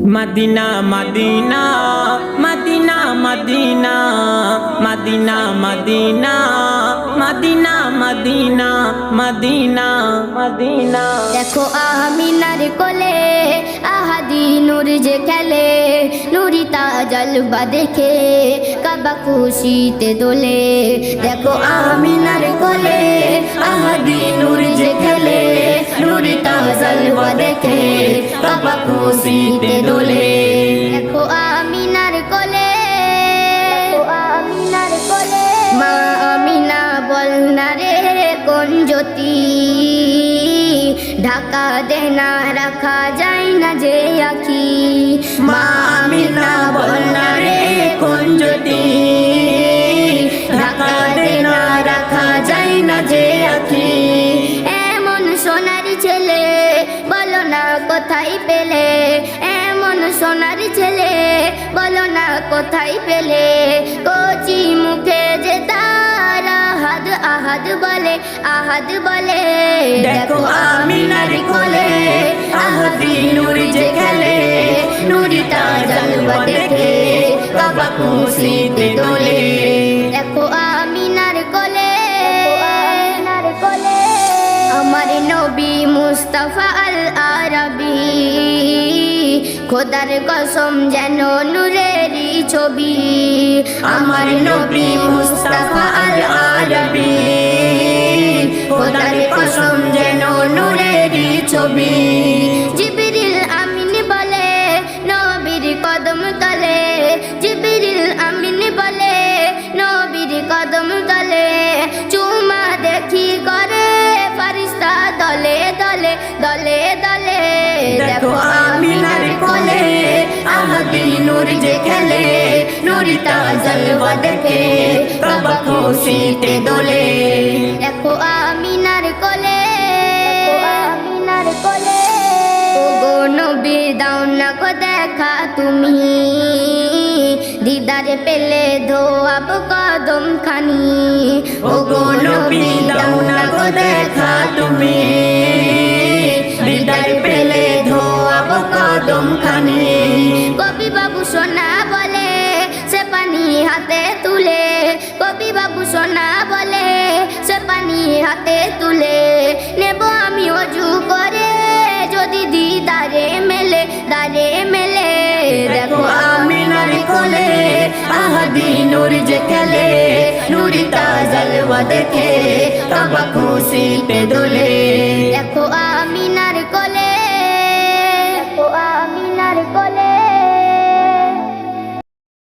Medina Medina Medina Medina Medina Medina Medina Medina Medina Medina দেখো আমিনার কোলে আহাদি নূর যে খেলে নুরিতা জলবা দেখে, কাবা খুশিতে দোলে। দেখো আমিনার খুশিতে দোলে। দেখো আমিনার কোলে। আমিনার কোলে। মা আমিনা বল না রে কোন জ্যোতি? ঢাকা দেনা রাখা যায় না যে আখি। মা না কোথায় পেলে? এমন সোনার ছেলে বলো না কোথায় পেলে? কচি মুখে যে তার আহাদ আহাদ বলে আহাদ বলে। দেখো আমিনার কোলে আহাদি নূর যে খেলে। নুরিতা জলবা দেখে কাবা খুশিতে দোলে দেখো কোলে আমিনার কোলে। আমার নবী মুস্তাফা আল আরবি খোদার কসম যেন নুরেরি ছবি। আমার নবী মুস্তফা আল আরবি খোদার কসম যেন নুরেরি ছবি। নূর যে খেলে নুরিতা জলবা দেখে কাবা খুশিতে দোলে। দেখো আমিনার কোলে আমিনার কোলে। ওগো নবী দাও না গো দেখা তুমি। দিদারে পেলে ধোয়াব কদম খানি ওগো নবী দাও না গো দেখা তুমি। হৃদয় পেলে ধোয়াব কদম খানি হাতে তুলে। কবি বাবু সোনা বলে, সে পানি হাতে তুলে। নেব আমি অজু করে, যদি দিদারে মেলে, দারে মেলে। দেখো আমিনার কোলে আহাদি নূর যে খেলে। নুরিতা জলবা দেখে, কাবা খুশিতে দোলে। দেখো আমিনার